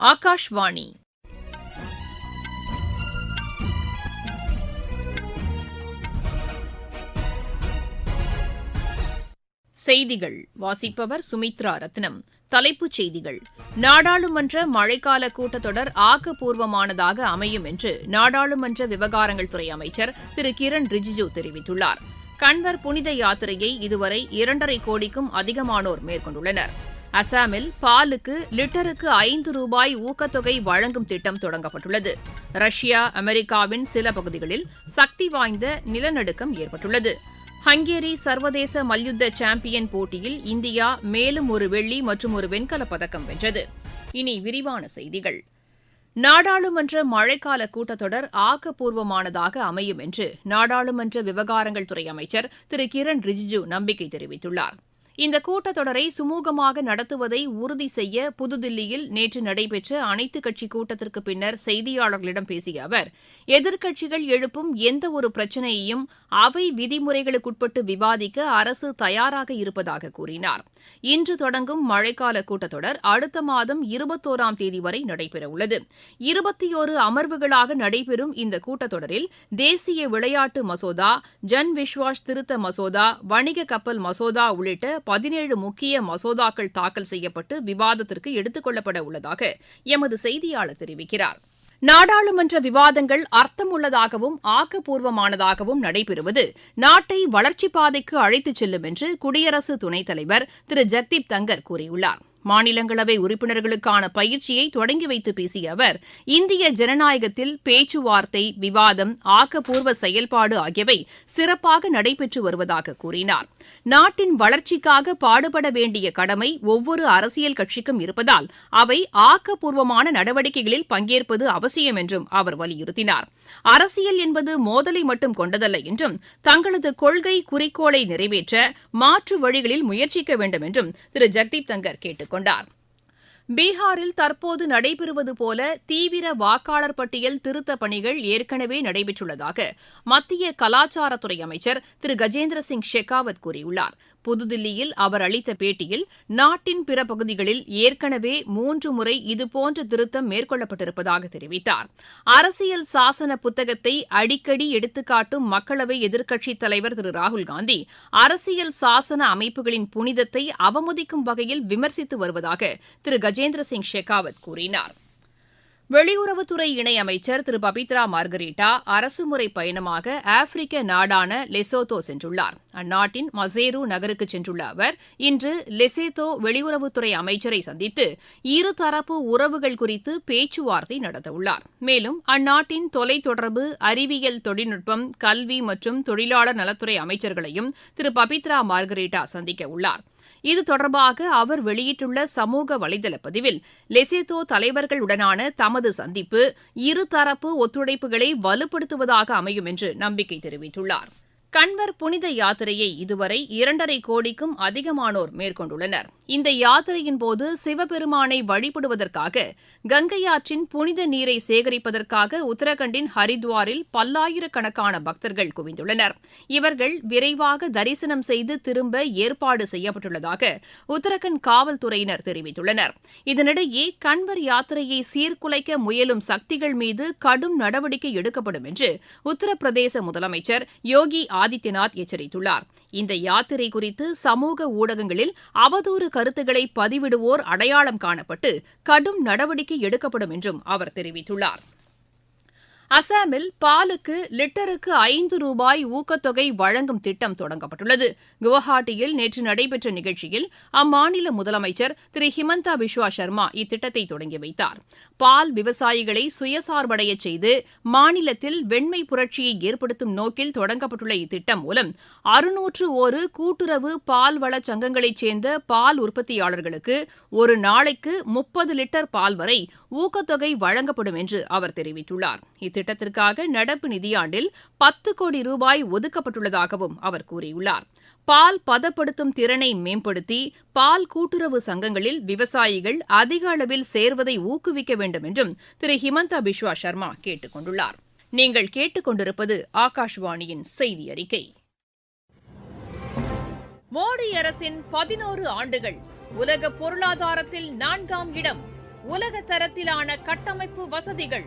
ஆகாஷ்வாணி. செய்திகள். வாசிப்பவர் சுமித்ரா ரத்னம். தலைப்புச் செய்திகள். நாடாளுமன்ற மழைக்கால கூட்டத்தொடர் ஆக்கப்பூர்வமானதாக அமையும் என்று நாடாளுமன்ற விவகாரங்கள் துறை அமைச்சர் திரு. கிரண் ரிஜிஜு தெரிவித்துள்ளார். கன்வர் புனித யாத்திரையை இதுவரை இரண்டரை கோடிக்கும் அதிகமானோர் மேற்கொண்டுள்ளனர். அசாமில் பாலுக்கு லிட்டருக்கு ஐந்து ரூபாய் ஊக்கத்தொகை வழங்கும் திட்டம் தொடங்கப்பட்டுள்ளது. ரஷ்யா அமெரிக்காவின் சில பகுதிகளில் சக்தி வாய்ந்த நிலநடுக்கம் ஏற்பட்டுள்ளது. ஹங்கேரி சர்வதேச மல்யுத்த சாம்பியன் போட்டியில் இந்தியா மேலும் ஒரு வெள்ளி மற்றும் ஒரு வெண்கலப் பதக்கம் வென்றது. இனி விரிவான செய்திகள். நாடாளுமன்ற மழைக்கால கூட்டத்தொடர் ஆக்கப்பூர்வமானதாக அமையும் என்று நாடாளுமன்ற விவகாரங்கள் துறை அமைச்சர் திரு கிரண் ரிஜிஜு நம்பிக்கை தெரிவித்துள்ளார். இந்த கூட்டத்தொடரை சுமூகமாக நடத்துவதை உறுதி செய்ய புதுதில்லியில் நேற்று நடைபெற்ற அனைத்துக் கட்சி கூட்டத்திற்கு பின்னர் செய்தியாளர்களிடம் பேசிய அவர் எதிர்க்கட்சிகள் எழுப்பும் ஒரு பிரச்சினையையும் அவை விதிமுறைகளுக்குட்பட்டு விவாதிக்க அரசு தயாராக இருப்பதாக கூறினார். இன்று தொடங்கும் மழைக்கால கூட்டத்தொடர் அடுத்த மாதம் இருபத்தோராம் தேதி வரை நடைபெறவுள்ளது இருபத்தியோரு அமர்வுகளாக நடைபெறும் இந்த கூட்டத்தொடரில் தேசிய விளையாட்டு மசோதா ஜன் விஸ்வாஸ் திருத்த மசோதா வணிக கப்பல் மசோதா உள்ளிட்ட பதினேழு முக்கிய மசோதாக்கள் தாக்கல் செய்யப்பட்டு விவாதத்திற்கு எடுத்துக் கொள்ளப்பட உள்ளதாக எமது செய்தியாளர் தெரிவிக்கிறார். நாடாளுமன்ற விவாதங்கள் அர்த்தமுள்ளதாகவும் ஆக்கப்பூர்வமானதாகவும் நடைபெறுவது நாட்டை வளர்ச்சிப் பாதைக்கு அழைத்துச் செல்லும் என்று குடியரசு துணைத் தலைவர் திரு. ஜக்தீப் தங்கர் கூறியுள்ளார். மாநிலங்களவை உறுப்பினர்களுக்கான பயிற்சியை தொடங்கி வைத்து பேசிய அவர் இந்திய ஜனநாயகத்தில் பேச்சுவார்த்தை விவாதம் ஆக்கப்பூர்வ செயல்பாடு ஆகியவை சிறப்பாக நடைபெற்று வருவதாக கூறினார். நாட்டின் வளர்ச்சிக்காக பாடுபட வேண்டிய கடமை ஒவ்வொரு அரசியல் கட்சிக்கும் இருப்பதால் அவை ஆக்கப்பூர்வமான நடவடிக்கைகளில் பங்கேற்பது அவசியம் என்றும் அவர் வலியுறுத்தினார். அரசியல் என்பது மோதலை மட்டும் கொண்டதல்ல என்றும் தங்களது கொள்கை குறிக்கோளை நிறைவேற்ற மாற்று வழிகளில் முயற்சிக்க வேண்டும் என்றும் திரு. ஜெக்தீப் தங்கர் கேட்டுக் கொண்டார். பீகாரில் தற்போது நடைபெறுவது போல தீவிர வாக்காளர் பட்டியல் திருத்தப் பணிகள் ஏற்கனவே நடைபெற்றுள்ளதாக மத்திய கலாச்சாரத்துறை அமைச்சர் திரு கஜேந்திர சிங் ஷெகாவத் கூறியுள்ளார். புதுதில்லியில் அவர் அளித்த பேட்டியில் நாட்டின் பிற பகுதிகளில் ஏற்கனவே மூன்று முறை இதுபோன்ற திருத்தம் மேற்கொள்ளப்பட்டிருப்பதாக தெரிவித்தார். அரசியல் சாசன புத்தகத்தை அடிக்கடி எடுத்துக்காட்டும் மக்களவை எதிர்க்கட்சித் தலைவர் திரு. ராகுல்காந்தி அரசியல் சாசன அமைப்புகளின் புனிதத்தை அவமதிக்கும் வகையில் விமர்சித்து வருவதாக திரு. கஜேந்திர சிங் ஷெகாவத் கூறினார். வெளியுறவுத்துறை இணையமைச்சர் திரு. பபித்ரா மார்கரீட்டா அரசுமுறை பயணமாக ஆப்பிரிக்க நாடான லெசோத்தோ சென்றுள்ளார். அந்நாட்டின் மசேரு நகருக்கு சென்றுள்ள அவர் இன்று லெசேத்தோ வெளியுறவுத்துறை அமைச்சரை சந்தித்து இருதரப்பு உறவுகள் குறித்து பேச்சுவார்த்தை நடத்தவுள்ளார். மேலும் அந்நாட்டின் தொலைத்தொடர்பு அறிவியல் தொழில்நுட்பம் கல்வி மற்றும் தொழிலாளர் நலத்துறை அமைச்சர்களையும் திரு. பபித்ரா மார்கரீட்டா சந்திக்க உள்ளார். இது தொடர்பாக அவர் வெளியிட்டுள்ள சமூக வலைதள பதிவில் லெசேதோ தலைவர்களுடனான தமது சந்திப்பு இருதரப்பு ஒத்துழைப்புகளை வலுப்படுத்துவதாக அமையும் என்று நம்பிக்கை தெரிவித்துள்ளார். கண்வர் புனித யாத்திரையை இதுவரை இரண்டரை கோடிக்கும் அதிகமானோர் மேற்கொண்டுள்ளனர். இந்த யாத்திரையின் போது சிவபெருமானை வழிபடுவதற்காக கங்கை ஆற்றின் புனித நீரை சேகரிப்பதற்காக உத்தரகண்டின் ஹரித்வாரில் பல்லாயிரக்கணக்கான பக்தர்கள் குவிந்துள்ளனர். இவர்கள் விரைவாக தரிசனம் செய்து திரும்ப ஏற்பாடு செய்யப்பட்டுள்ளதாக உத்தரகண்ட் காவல்துறையினர் தெரிவித்துள்ளனர். இதனிடையே கண்வர் யாத்திரையை சீர்குலைக்க முயலும் சக்திகள் மீது கடும் நடவடிக்கை எடுக்கப்படும் என்று உத்தரப்பிரதேச முதலமைச்சர் யோகி ஆதித்யநாத் எச்சரித்துள்ளார். இந்த யாத்திரை குறித்து சமூக ஊடகங்களில் அவதூறு கருத்துக்களை பதிவிடுவோர் அடையாளம் காணப்பட்டு கடும் நடவடிக்கை எடுக்கப்படும் என்றும் அவர் தெரிவித்துள்ளார். அசாமில் பாலுக்கு லிட்டருக்கு ஐந்து ரூபாய் ஊக்கத்தொகை வழங்கும் திட்டம் தொடங்கப்பட்டுள்ளது. குவஹாட்டியில் நேற்று நடைபெற்ற நிகழ்ச்சியில் அம்மாநில முதலமைச்சர் திரு ஹிமந்தா பிஸ்வா சர்மா இத்திட்டத்தை தொடங்கி வைத்தார். பால் விவசாயிகளை சுயசார்படைய செய்து மாநிலத்தில் வெண்மை புரட்சியை ஏற்படுத்தும் நோக்கில் தொடங்கப்பட்டுள்ள இத்திட்டம் மூலம் அறுநூற்று ஒரு கூட்டுறவு பால் வள சங்கங்களைச் சேர்ந்த பால் உற்பத்தியாளர்களுக்கு ஒரு நாளைக்கு முப்பது லிட்டர் பால் வரை ஊக்கத்தொகை வழங்கப்படும் என்று அவர் தெரிவித்துள்ளார். திட்டத்திற்காக நடப்பு நிதியாண்டில் பத்து கோடி ரூபாய் ஒதுக்கப்பட்டுள்ளதாகவும் அவர் கூறியுள்ளார். பால் பதப்படுத்தும் திறனை மேம்படுத்தி பால் கூட்டுறவு சங்கங்களில் விவசாயிகள் அதிக அளவில் சேர்வதை ஊக்குவிக்க வேண்டும் என்றும் திரு ஹிமந்தா பிஸ்வா சர்மா கேட்டுக் கொண்டுள்ளார். நீங்கள் கேட்டுக்கொண்டிருப்பது ஆகாஷ்வாணியின் செய்தி அறிக்கை மோடி அரசின் பதினோரு ஆண்டுகள் உலக பொருளாதாரத்தில் நான்காம் இடம் உலக தரத்திலான கட்டமைப்பு வசதிகள்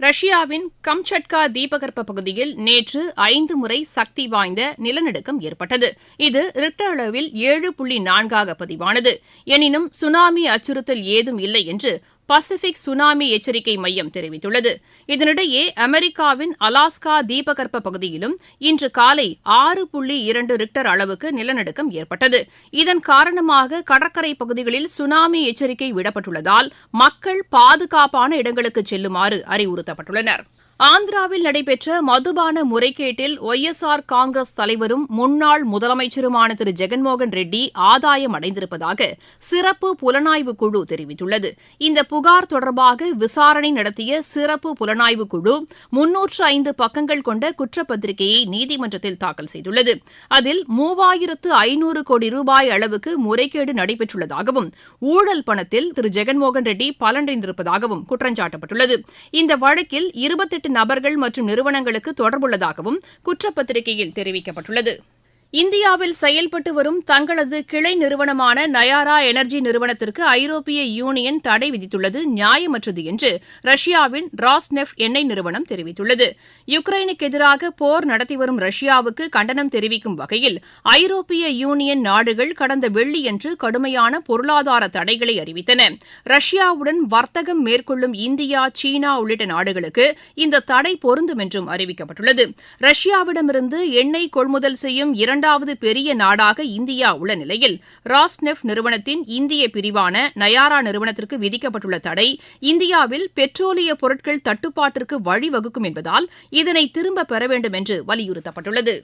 ரஷ்யாவின் கம்சட்கா தீபகற்ப பகுதியில் நேற்று ஐந்து முறை சக்தி வாய்ந்த நிலநடுக்கம் ஏற்பட்டது. இது ரிக்டர் அளவில் ஏழு புள்ளி நான்காக பதிவானது. எனினும் சுனாமி அச்சுறுத்தல் ஏதும் இல்லை என்று பசிபிக் சுனாமி எச்சரிக்கை மையம் தெரிவித்துள்ளது. இதனிடையே அமெரிக்காவின் அலாஸ்கா தீபகற்ப பகுதியிலும் இன்று காலை ஆறு புள்ளி இரண்டு ரிக்டர் அளவுக்கு நிலநடுக்கம் ஏற்பட்டது. இதன் காரணமாக கடற்கரை பகுதிகளில் சுனாமி எச்சரிக்கை விடப்பட்டுள்ளதால் மக்கள் பாதுகாப்பான இடங்களுக்கு செல்லுமாறு அறிவுறுத்தப்பட்டுள்ளனா் ஆந்திராவில் நடைபெற்ற மதுபான முறைகேட்டில் ஒய் எஸ் ஆர் காங்கிரஸ் தலைவரும் முன்னாள் முதலமைச்சருமான திரு. ஜெகன்மோகன் ரெட்டி ஆதாயம் அடைந்திருப்பதாக சிறப்பு புலனாய்வு குழு தெரிவித்துள்ளது. இந்த புகார் தொடர்பாக விசாரணை நடத்திய சிறப்பு புலனாய்வு குழு முன்னூற்று ஐந்து பக்கங்கள் கொண்ட குற்றப்பத்திரிகையை நீதிமன்றத்தில் தாக்கல் செய்துள்ளது. அதில் மூவாயிரத்து ஐநூறு கோடி ரூபாய் அளவுக்கு முறைகேடு நடைபெற்றுள்ளதாகவும் ஊழல் பணத்தில் திரு. ஜெகன்மோகன் ரெட்டி பலனடைந்திருப்பதாகவும் குற்றஞ்சாட்டப்பட்டுள்ளது. இந்த வழக்கில் இருபத்தெட்டு நபர்கள் மற்றும் நிறுவனங்களுக்கு தொடர்புள்ளதாகவும் குற்றப்பத்திரிகையில் தெரிவிக்கப்பட்டுள்ளது. இந்தியாவில் செயல்பட்டு வரும் தங்களது கிளை நிறுவனமான நயாரா எனர்ஜி நிறுவனத்திற்கு ஐரோப்பிய யூனியன் தடை விதித்துள்ளது நியாயமற்றது என்று ரஷ்யாவின் ராஸ்நெஃப் எண்ணெய் நிறுவனம் தெரிவித்துள்ளது. யுக்ரைனுக்கு எதிராக போர் நடத்தி வரும் ரஷ்யாவுக்கு கண்டனம் தெரிவிக்கும் வகையில் ஐரோப்பிய யூனியன் நாடுகள் கடந்த வெள்ளியன்று கடுமையான பொருளாதார தடைகளை அறிவித்தன. ரஷ்யாவுடன் வர்த்தகம் மேற்கொள்ளும் இந்தியா சீனா உள்ளிட்ட நாடுகளுக்கு இந்த தடை பொருந்தும் என்றும் அறிவிக்கப்பட்டுள்ளது. ரஷ்யாவிடமிருந்து எண்ணெய் கொள்முதல் செய்யும் இரண்டு இரண்டாவது பெரிய நாடாக இந்தியா உள்ள நிலையில் ராஸ்நெஃப்ட் நிறுவனத்தின் இந்திய பிரிவான நயாரா நிறுவனத்திற்கு விதிக்கப்பட்டுள்ள தடை இந்தியாவில் பெட்ரோலிய பொருட்கள் தட்டுப்பாட்டிற்கு வழிவகுக்கும் என்பதால் இதனை திரும்பப் பெற வேண்டும் என்று வலியுறுத்தப்பட்டுள்ளது.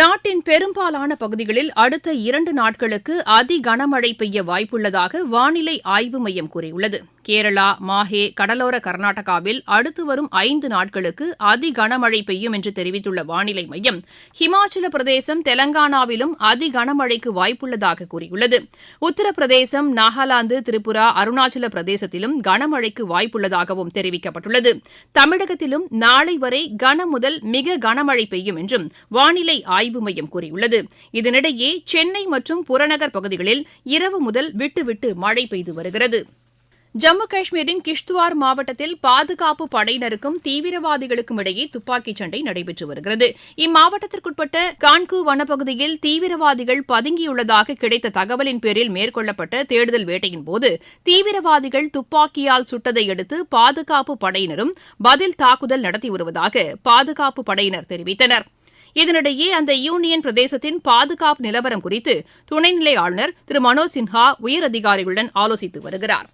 நாட்டின் பெரும்பாலான பகுதிகளில் அடுத்த இரண்டு நாட்களுக்கு அதி கனமழை பெய்ய வாய்ப்புள்ளதாக வானிலை ஆய்வு மையம் கூறியுள்ளது. கேரளா மாஹே கடலோர கர்நாடகாவில் அடுத்து வரும் ஐந்து நாட்களுக்கு அதி கனமழை பெய்யும் என்று தெரிவித்துள்ள வானிலை மையம் ஹிமாச்சல பிரதேசம் தெலங்கானாவிலும் அதி கனமழைக்கு வாய்ப்புள்ளதாக கூறியுள்ளது. உத்தரப்பிரதேசம் நாகாலாந்து திரிபுரா அருணாச்சல பிரதேசத்திலும் கனமழைக்கு வாய்ப்புள்ளதாகவும் தெரிவிக்கப்பட்டுள்ளது. தமிழகத்திலும் நாளை வரை கன முதல் மிக கனமழை பெய்யும் என்றும் வானிலை ஆய்வு மையம் கூறியுள்ளது. இதனிடையே சென்னை மற்றும் புறநகர் பகுதிகளில் இரவு முதல் விட்டுவிட்டு மழை பெய்து வருகிறது. ஜம்மு காஷ்மீரின் கிஷ்துவார் மாவட்டத்தில் பாதுகாப்பு படையினருக்கும் தீவிரவாதிகளுக்கும் இடையே துப்பாக்கிச் சண்டை நடைபெற்று வருகிறது. இம்மாவட்டத்திற்குட்பட்ட கான்கு வனப்பகுதியில் தீவிரவாதிகள் பதுங்கியுள்ளதாக கிடைத்த தகவலின் பேரில் மேற்கொள்ளப்பட்ட தேடுதல் வேட்டையின்போது தீவிரவாதிகள் துப்பாக்கியால் சுட்டதை அடுத்து பாதுகாப்பு படையினரும் பதில் தாக்குதல் நடத்தி வருவதாக பாதுகாப்பு படையினர் தெரிவித்தனர். இதனிடையே அந்த யூனியன் பிரதேசத்தின் பாதுகாப்பு நிலவரம் குறித்து துணைநிலை ஆளுநர் திரு மனோஜ் சின்ஹா உயரதிகாரிகளுடன் ஆலோசித்து வருகிறார்.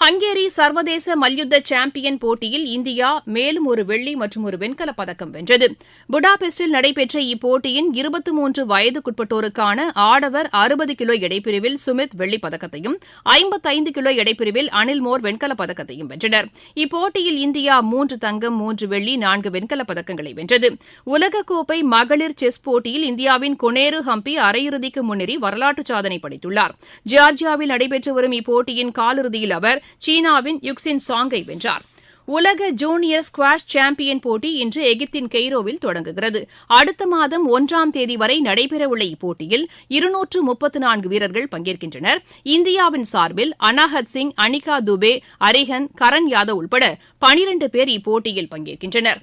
ஹங்கேரி சர்வதேச மல்யுத்த சாம்பியன் போட்டியில் இந்தியா மேலும் ஒரு வெள்ளி மற்றும் ஒரு வெண்கலப் பதக்கம் வென்றது. புடாபெஸ்டில் நடைபெற்ற இப்போட்டியின் இருபத்தி மூன்று வயதுக்குட்பட்டோருக்கான ஆடவர் அறுபது கிலோ எடைப்பிரிவில் சுமித் வெள்ளிப் பதக்கத்தையும் ஐம்பத்தைந்து கிலோ எடைப்பிரிவில் அனில் மோர் வெண்கலப் பதக்கத்தையும் வென்றனர். இப்போட்டியில் இந்தியா மூன்று தங்கம் மூன்று வெள்ளி நான்கு வெண்கலப் பதக்கங்களை வென்றது. உலகக்கோப்பை மகளிர் செஸ் போட்டியில் இந்தியாவின் கொனேரு ஹம்பி அரையிறுதிக்கு முன்னேறி வரலாற்று சாதனை படைத்துள்ளார். ஜார்ஜியாவில் நடைபெற்று வரும் இப்போட்டியின் காலிறுதியில் அவர் சீனாவின் யுக்சின் சாங்கை வென்றார். உலக ஜூனியர் ஸ்குவாஷ் சாம்பியன் போட்டி இன்று எகிப்தின் கெய்ரோவில் தொடங்குகிறது. அடுத்த மாதம் ஒன்றாம் தேதி வரை நடைபெறவுள்ள இப்போட்டியில் இருநூற்று முப்பத்து நான்கு வீரர்கள் பங்கேற்கின்றனர். இந்தியாவின் சார்பில் அனாஹத் சிங் அனிகா துபே அரிஹன் கரண் யாதவ் உட்பட பனிரண்டு பேர் இப்போட்டியில் பங்கேற்கின்றனர்.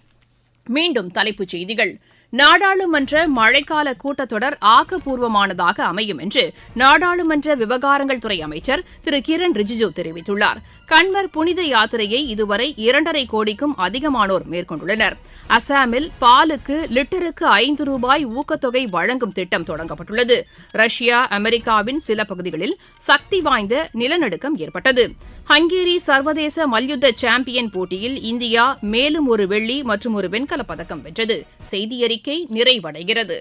மீண்டும் தலைப்புச் செய்திகள். நாடாளுமன்ற மழைக்கால கூட்டத்தொடர் ஆக்கப்பூர்வமானதாக அமையும் என்று நாடாளுமன்ற விவகாரங்கள் துறை அமைச்சர் திரு கிரண் ரிஜிஜு தெரிவித்துள்ளார். கண்வர் புனித யாத்திரையை இதுவரை இரண்டரை கோடிக்கும் அதிகமானோர் மேற்கொண்டுள்ளனர். அசாமில் பாலுக்கு லிட்டருக்கு ஐந்து ரூபாய் ஊக்கத்தொகை வழங்கும் திட்டம் தொடங்கப்பட்டுள்ளது. ரஷ்யா அமெரிக்காவின் சில பகுதிகளில் சக்தி வாய்ந்த நிலநடுக்கம் ஏற்பட்டது. ஹங்கேரி சர்வதேச மல்யுத்த சாம்பியன் போட்டியில் இந்தியா மேலும் ஒரு வெள்ளி மற்றும் ஒரு வெண்கலப் பதக்கம் வென்றது. செய்தியறிக்கை நிறைவடைகிறது.